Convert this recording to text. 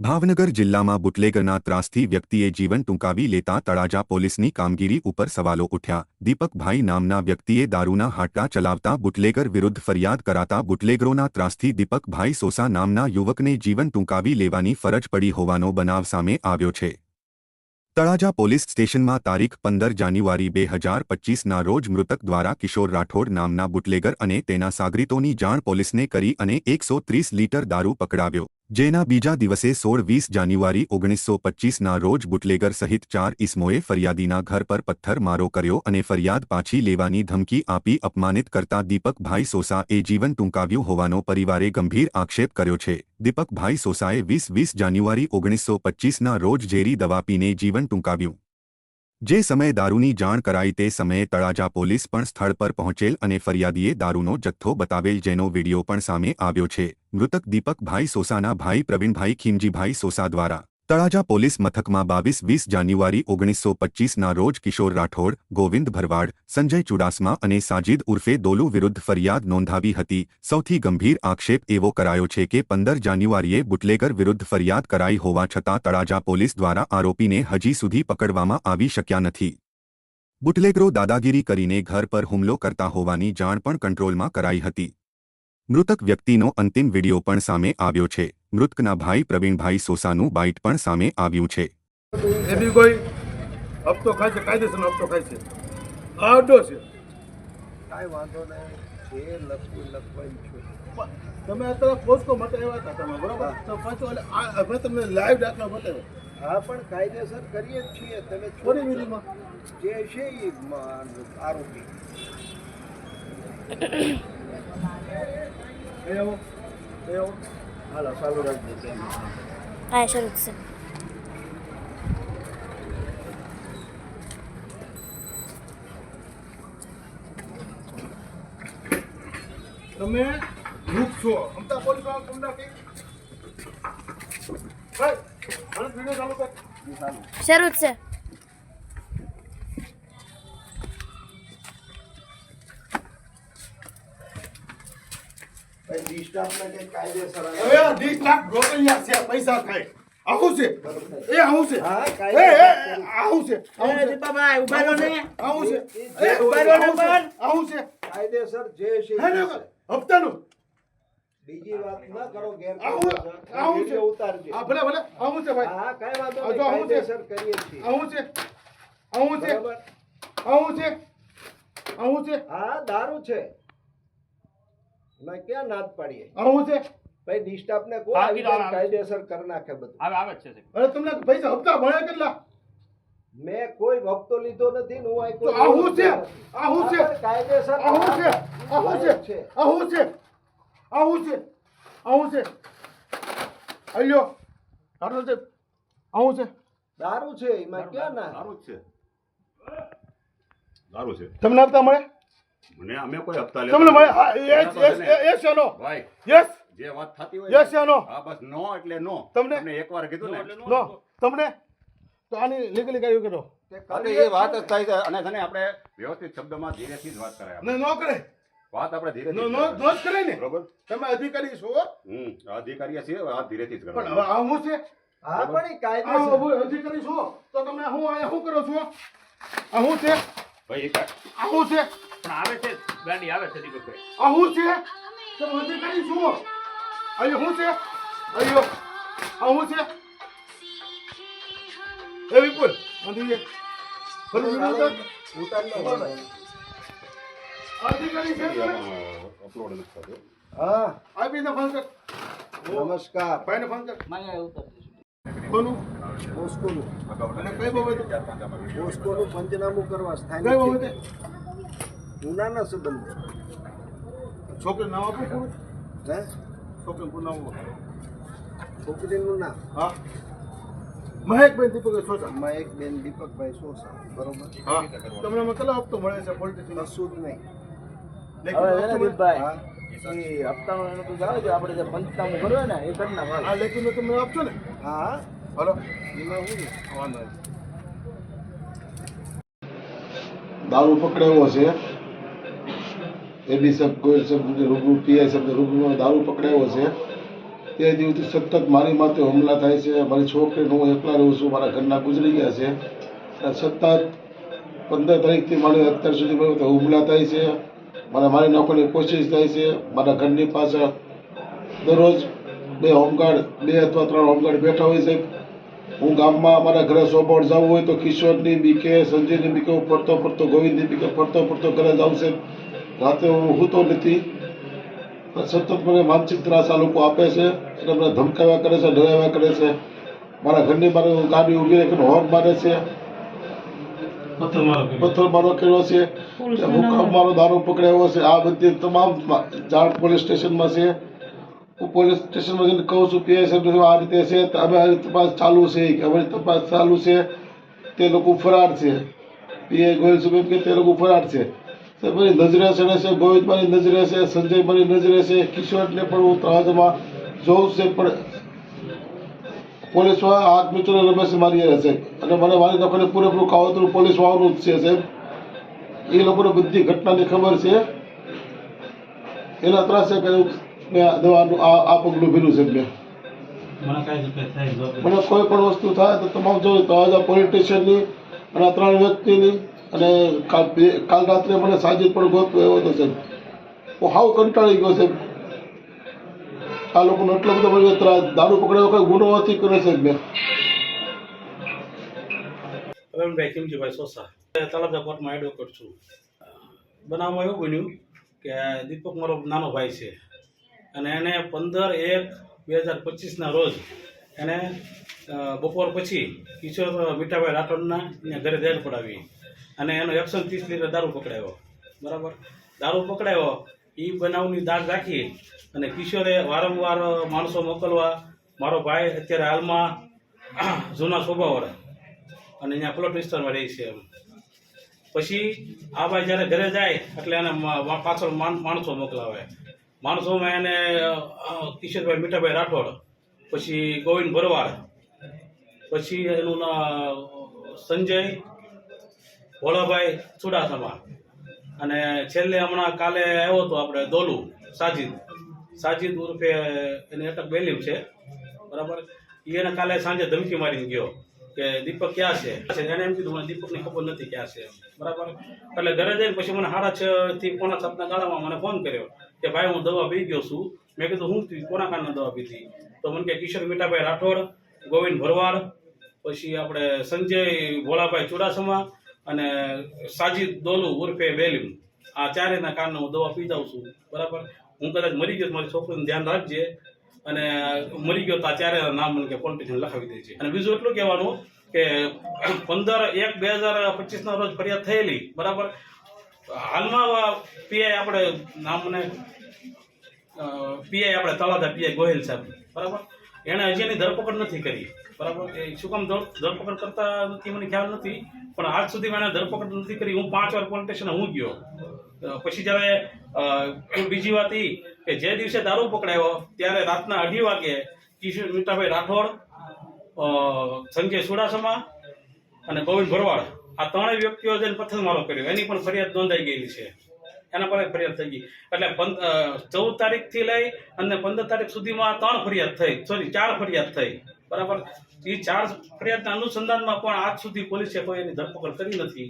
ભાવનગર જિલ્લામાં બુટલેગરના ત્રાસથી વ્યક્તિએ જીવન ટૂંકાવી લેતા તળાજા પોલીસની કામગીરી ઉપર સવાલો ઉઠ્યા. દીપકભાઈ નામના વ્યક્તિએ દારૂના હાટકા ચલાવતા બુટલેગર વિરુદ્ધ ફરિયાદ કરાતા બુટલેગરોના ત્રાસથી દીપકભાઈ સોસા નામના યુવકને જીવન ટૂંકાવી લેવાની ફરજ પડી હોવાનો બનાવ સામે આવ્યો છે. તળાજા પોલીસ સ્ટેશનમાં તારીખ પંદર જાન્યુઆરી બે હજાર પચ્ચીસના રોજ મૃતક દ્વારા કિશોર રાઠોડ નામના બુટલેગર અને તેના સાગરીતોની જાણ પોલીસને કરી અને એકસો ત્રીસ લીટર દારૂ પકડાવ્યો. જેના બીજા દિવસે સોળ વીસ જાન્યુઆરી ઓગણીસો પચ્ચીસના રોજ બુટલેગર સહિત ચાર ઇસમોએ ફરિયાદીના ઘર પર પથ્થરમારો કર્યો અને ફરિયાદ પાછી લેવાની ધમકી આપી અપમાનિત કરતા દીપકભાઈ સોસાએ જીવન ટૂંકાવ્યું હોવાનો પરિવારે ગંભીર આક્ષેપ કર્યો છે. દીપકભાઈ સોસાએ વીસ વીસ જાન્યુઆરી ઓગણીસો પચ્ચીસના રોજ ઝેરી દવા પીને જીવન ટૂંકાવ્યું. જે સમયે દારૂની જાણ કરાઈ તે સમયે તળાજા પોલીસ પણ સ્થળ પર પહોંચેલ અને ફરિયાદીએ દારૂનો જથ્થો બતાવેલ જેનો વીડિયો પણ સામે આવ્યો છે. મૃતક દીપકભાઈ સોસાના ભાઈ પ્રવીણભાઈ ખીમજીભાઈ સોસા દ્વારા તળાજા પોલીસ મથકમાં બાવીસ વીસ જાન્યુઆરી ઓગણીસો પચ્ચીસના રોજ કિશોર રાઠોડ, ગોવિંદ ભરવાડ, સંજય ચુડાસમા અને સાજિદ ઉર્ફે દોલુ વિરુદ્ધ ફરિયાદ નોંધાવી હતી. સૌથી ગંભીર આક્ષેપ એવો કરાયો છે કે પંદર જાન્યુઆરીએ બુટલેગર વિરુદ્ધ ફરિયાદ કરાઈ હોવા છતાં તળાજા પોલીસ દ્વારા આરોપીને હજી સુધી પકડવામાં આવી શક્યા નથી. બુટલેગરો દાદાગીરી કરીને ઘર પર હુમલો કરતા હોવાની જાણ પણ કંટ્રોલમાં કરાઈ હતી. મૃતક વ્યક્તિનો અંતિમ વીડિયો પણ સામે આવ્યો છે. મૃતકના ભાઈ પ્રવીણભાઈ સોસાનું બાઇટ પણ સામે આવ્યું છે. એ બી કોઈ હપ્તો ખાય છે કાયદેસરનો હપ્તો ખાય છે? આ અડ્ડો છે. કાંઈ વાંધો નહીં. જે લખવું લખવા છું. તમે અત્યારે પોસ્ટકો માટે આવ્યા હતા તમે બરોબર? તો પાછું એટલે આ મેં તમને લાઈવ દાખલા બતાવ્યો. હા પણ કાયદેસર કરીએ જ છીએ. તમે છોડી વિધિમાં? જે છે એ આરોપી. એ આવો એ આવો. હાલો ચાલુ રાખજો. હા શરૂ છે તમે વૃક્ષ છો. અમતા પોલીસવાળા તમને કર. શરૂ છે પૈસા થાય. આવું છે? એ આવું છે? હા, એ આવું છે આવું ઊભા રહો ને. આવું છે. એ એ ઊભા રહો ને પણ. આવું છે. કાયદેસર જે છે એ હે ને થશે. હપ્તાનું. બીજી વાત ન કરો આવું આવું છે. ગેરકાયદેસર હા ભલે ભલે આવું છે ભાઈ. હા કઈ વાંધો જો આવું છે. સર કરીએ છીએ. આવું છે આવું છે આવું છે આવું છે. હા દારૂ છે. એમાં ક્યાં નાદ પાડીએ? આવું છે? ભાઈ ડિસ્ટર્બ ને કોઈ હા, આવી કીધું, કાયદેસર કરી નાખે બધું. આવે આવે છે અરે તમને પૈસા હપ્તા ભણ્યા કેટલા? મેં કોઈ વખતો લીધો નથી હું આ છે. આવું છે? હા, કાયદેસર છે? આવું લાયક છે? આવું છે આવું છે? આવું છે? અલ્યો હાલો છે? આવું છે? દારૂ છે એમાં ક્યાં ના દારૂ જ છે. દારૂ છે. તમને હપ્તા મળે મને અમે કોઈ હપ્તા તમને મળે હા, યસ યસ ને? યસ યાનો ભાઈ યસ જે વાત થતી હોય યસ નો હા બસ નો એટલે નો. તમને- એકવાર કીધું ને. નો તમને? તો આની લીગલી કાર્ય કરો કરીએ એ વાત જ થાય છે. અને તને આપણે વ્યવસ્થિત શબ્દમાં ધીરેથી જ વાત કરાય ને નો કરે. વાત આપણે નો નો નો જ કરે ને. બરોબર? તમે અધિકારી છો? હમ અધિકારી છે વાત ધીરેથી જ પણ હવે હવે હું છે? હા પણ આ હવે અધિકારી છો? તો તમે હું અહીંયા શું કરો છો? આ હું છે? ભાઈ આ હું છે? આવે છે? ગાડી આવે છે દીપકભાઈ આ શું છે? તમે કરી છો અહીંયા હું છે? અయ్યો આ શું છે? એ વિપુલ મંદિરે બધું ચાલો, વિરુદ્ધ ઉતાર. અધિકારી છે અપલોડ. હા. આપીને ફોન કર. નમસ્કાર. ભાઈને ફોન કર. માયા ઉતર કોનું? પોસ્કોનું. અને કઈ બાબતે? પોસ્કોનું પંચનામું કરવા કઈ સ્થાનિક બાબતે ના સંબંધ છોકરી નામ આપો પૂરું હે? છોકરી નામ આપો. છોકરીનું નામ? હા. મહેકબેન દીપક સોસા. મહેકબેન દીપકભાઈ સોસા બરોબર? હા. તમને મને કેટલો હપ્તો મળે છે પોલિટિક્સ કશું જ નહીં. દીપભાઈ હપ્તાનું તો જાણે છે આપણે જે પંચનામું કરવું ને એ કરી નાખો આ લેખીને તમે આપશો ને? હા. હલો. એમાં હું વાંધો નહીં. દારૂ પકડાયો છે. એ બી સબ કોઈ સબ રૂબરૂ પીઆઈ સબ રૂબરૂ દારૂ પકડાયો છે. તે દિવસથી સતત મારી માથે હુમલા થાય છે. મારી છોકરીને હું એકલા રહું છું. મારા ઘરના ગુજરી ગયા છે. સતત પંદર તારીખથી મારી અત્યાર સુધી મારી હુમલા થાય છે. મને મારી નાખવાની કોશિશ થાય છે. મારા ઘરની પાછળ દરરોજ બે હોમગાર્ડ, બે અથવા ત્રણ હોમગાર્ડ બેઠા હોય છે. હું ગામમાં અમારા ઘરે સોપોટ જવું હોય તો કિશોરની બીકે સંજયની બીકે હું ફરતો ફરતો ગોવિંદની બીકે ફરતો ફરતો ઘરે જાઉં છે. રાતે હું સૂતો નથી. સતત મને માનસિક ત્રાસ આ લોકો આપે છે અને મને ધમકાવ્યા કરે છે ડરાવ્યા કરે છે. મારા ઘરની બહાર ગાડી ઊભી રાખીને હોર્ન મારે છે. પથ્થર મારો કર્યો. છે. હુકમ મારો દારૂ પકડાયો છે. આ બધી તમામ જાણ પોલીસ સ્ટેશનમાં છે. હું પોલીસ સ્ટેશનમાં જઈને કહું છું સાહેબ આ રીતે છે? તો અમે તપાસ ચાલુ છે. કે અમારી તપાસ ચાલુ છે. તે લોકો ફરાર છે. પીએ ગોયલ સાહેબ કે તે લોકો ફરાર છે. મારી નજરે છે ગોવિંદ ગોવિંદભાઈ નજરે છે સંજય મારી નજરે છે કિશોરને પણ હું ત્રાજમાં જોઉં છે પણ પોલીસમાં હાથ મિત્રો રમેશ મારી રહેશે અને મને મારી નખોને પૂરેપૂરું કાવતરું પોલીસ વાળાનું જ છે સાહેબ. એ લોકોને બધી ઘટનાની ખબર છે. એના ત્રાસે કહ્યું મેં દવાનું આ આ પગલું ભર્યું છે મેં. મને કોઈ પણ વસ્તુ થાય તો તમામ જો તળાજા પોલીસ સ્ટેશનની અને ત્રણ વ્યક્તિની અને કાલ રાત્રે મને સાજિદ પણ ગોતતો એવો હતો સાહેબ. હું હાવ કંટાળી ગયો સાહેબ. આ લોકોનો એટલો બધો મને ત્રાસ દારૂ પકડે કોઈ ગુનો નથી કર્યો સાહેબ મેં. અરુણભાઈ કિમજીભાઈ સોસા. તળાજા કોર્ટમાં એડવોકેટ છું. બનાવમાં એવું બન્યું કે દીપક મારો નાનો ભાઈ છે. અને એને પંદર એક બે હજાર પચીસના રોજ એને બપોર પછી કિશોર મીઠાભાઈ રાઠોડના ઘરે દેડ પડાવી. અને એનો એકસો ત્રીસ લીટર દારૂ પકડાયો. બરાબર? દારૂ પકડાયો એ બનાવની દાગ રાખી અને કિશોરે વારંવાર માણસો મોકલવા, મારો ભાઈ અત્યારે હાલમાં જૂના શોભાવાળા અને અહીંયા પ્લોટ વિસ્તારમાં રહે છે એમ. પછી આ ભાઈ જ્યારે ઘરે જાય, એટલે એને પાછળ માણસો મોકલાવે. માણસોમાં એને કિશોરભાઈ મીઠાભાઈ રાઠોડ, પછી ગોવિંદ ભરવાડ, પછી એનું સંજય ભોળાભાઈ ચુડાસમા. અને છેલ્લે હમણાં કાલે આવ્યો હતો આપણે દોલુ, સાજિદ. સાજિદ ઉર્ફે એની અટક બેલીમ છે. બરાબર? એને કાલે સાંજે ધમકી મારીને ગયો કે દીપક ક્યાં છે? એને એમ કીધું, મને દીપકની ખબર નથી ક્યાં છે. બરાબર? એટલે ઘરે જઈને પછી મને સાડા છ થી પોણા સાતના ગાળામાં મને ફોન કર્યો કે, ભાઈ, હું દવા પી ગયો છું. મેં કીધું, હું કોના કારણે દવા પીધી? તો મને કે કિશોર મીઠાભાઈ રાઠોડ, ગોવિંદ ભરવાડ, પછી આપણે સંજય ભોળાભાઈ ચુડાસમા અને સાજીદ દોલુ ઉર્ફે બેલીમ આ ચારેયના કારણે હું દવા પી જાઉં છું. બરાબર? હું કદાચ મરી ગયો મારી છોકરીનું ધ્યાન રાખજે. અને મરી ગયો તો આ ચારેના નામ મને કે પોલિટિશિયન લખાવી દે છે. અને બીજું એટલું કહેવાનું કે પંદર એક બે હજાર પચીસના રોજ ફરિયાદ થયેલી. બરાબર? હાલમાં પીઆઈ આપણે નામને પીઆઈ આપણે તળાજા પીઆઈ ગોહિલ સાહેબ. બરાબર? એણે હજી એની ધરપકડ નથી કરી. બરાબર? એ શું કામ ધર- ધરપકડ કરતા નથી મને ખ્યાલ નથી, પણ આજ સુધી એણે ધરપકડ નથી કરી. હું પાંચ વાર પોલીસ સ્ટેશન હું ગયો. પછી જ્યારે બીજી વાત એ કે જે દિવસે દારૂ પકડાયો, ત્યારે રાતના અઢી વાગે કિશોર મીઠાભાઈ રાઠોડ સંજય સુડાસમા અને ગોવિંદ ભરવાડ આ ત્રણેય વ્યક્તિઓ જઈને પથ્થરમારો કર્યો. એની પણ ફરિયાદ નોંધાઈ ગયેલી છે. એના પર ફરિયાદ થઈ ગઈ. એટલે ચૌદ તારીખથી લઈ અને પંદર તારીખ સુધીમાં ત્રણ ફરિયાદ થઈ. સોરી ચાર ફરિયાદ થઈ. બરાબર? એ ચાર ફરિયાદના અનુસંધાનમાં પણ આજ સુધી પોલીસે કોઈ એની ધરપકડ કરી નથી.